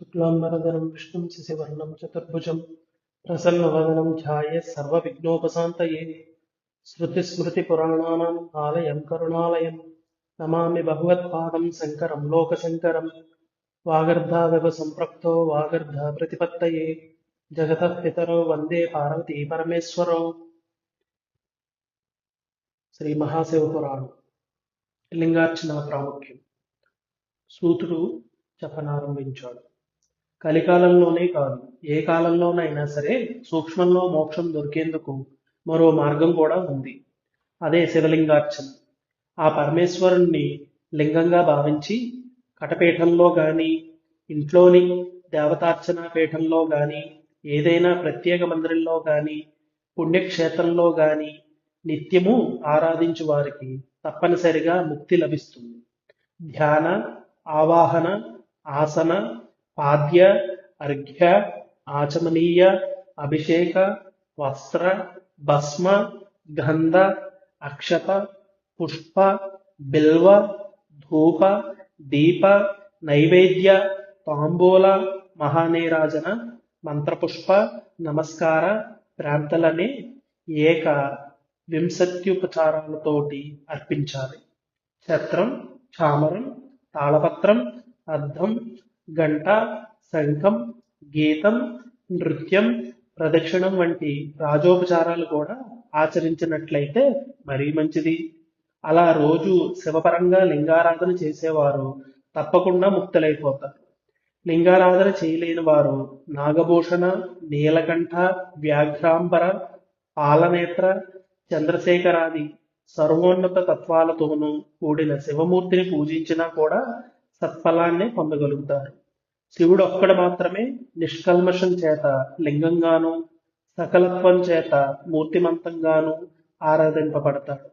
శుక్లాంబరధరం విష్ణుం శశివర్ణం చతుర్భుజం ప్రసన్నవదనం ఛాయ స్మృతి స్మృతిస్మృతిపురాణానాం ఆలయం కరుణాలయం. నమామి భగవత్పాదం శంకరం లోకశంకరం. వాగర్ధావివ సంప్రప్తో వాగర్ధ ప్రతిపత్తయే. జగత పితరో వందే పార్వతీ పరమేశ్వరో. శ్రీ మహాశివ పురాణం లింగార్చన ప్రాముఖ్యం. సూతుడు చెప్పనారంభించాడు. కలికాలంలోనే కాదు ఏ కాలంలోనైనా సరే సూక్ష్మంలో మోక్షం దొరికేందుకు మరో మార్గం కూడా ఉంది. అదే శివలింగార్చన. ఆ పరమేశ్వరుణ్ణి లింగంగా భావించి కటపీఠంలో గాని ఇంట్లోని దేవతార్చన పీఠంలో గాని ఏదైనా ప్రత్యేక మందిరంలో గాని పుణ్యక్షేత్రంలో గాని నిత్యము ఆరాధించు వారికి తప్పనిసరిగా ముక్తి లభిస్తుంది. ధ్యాన ఆవాహన ఆసన పాద్య అర్ఘ్య ఆచమనీయ అభిషేక వస్త్ర భస్మ గంధ అక్షత పుష్ప బిల్వ ధూప దీప నైవేద్య తాంబూల మహానీరాజన మంత్రపుష్ప నమస్కార ప్రాంతలని ఏక వింశత్యుపచారాలతోటి అర్పించాలి ఛత్రం చామరం తాళపత్రం అద్దం గంట శంఖం గీతం నృత్యం ప్రదక్షిణం వంటి రాజోపచారాలు కూడా ఆచరించినట్లయితే మరీ మంచిది. అలా రోజు శివపరంగా లింగారాధన చేసేవారు తప్పకుండా ముక్తులైపోతారు. లింగారాధన చేయలేని వారు నాగభూషణ నీలకంఠ వ్యాఘ్రాంబర పాలనేత్ర చంద్రశేఖరాది సర్వోన్నత తత్వాలతోనూ కూడిన శివమూర్తిని పూజించినా కూడా సత్ఫలాన్నే పొందగలుగుతారు. శివుడు ఒక్కడు మాత్రమే నిష్కల్మషం చేత లింగంగాను సకలత్వం చేత మూర్తిమంతంగాను ఆరాధింపబడతాడు.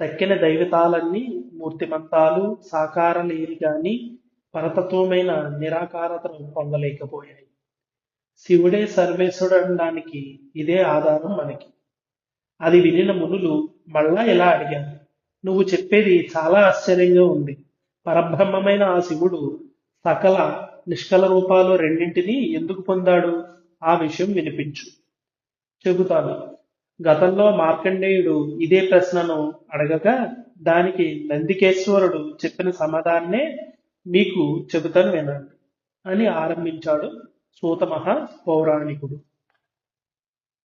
తక్కిన దైవతాలన్నీ మూర్తిమంతాలు సాకారలేని గాని పరతత్వమైన నిరాకారతను పొందలేకపోయాయి. శివుడే సర్వేశ్వరుడు అనడానికి ఇదే ఆధారం మనకి. అది వినిన మునులు మళ్ళా ఇలా అడిగారు నువ్వు చెప్పేది చాలా ఆశ్చర్యంగా ఉంది. పరబ్రహ్మమైన ఆ శివుడు సకల నిష్కల రూపాలు రెండింటినీ ఎందుకు పొందాడు? ఆ విషయం వినిపించు. చెబుతాను. గతంలో మార్కండేయుడు ఇదే ప్రశ్నను అడగగా దానికి నందికేశ్వరుడు చెప్పిన సమాధాన్నే మీకు చెబుతాను వినండి అని ఆరంభించాడు సూతమహ పౌరాణికుడు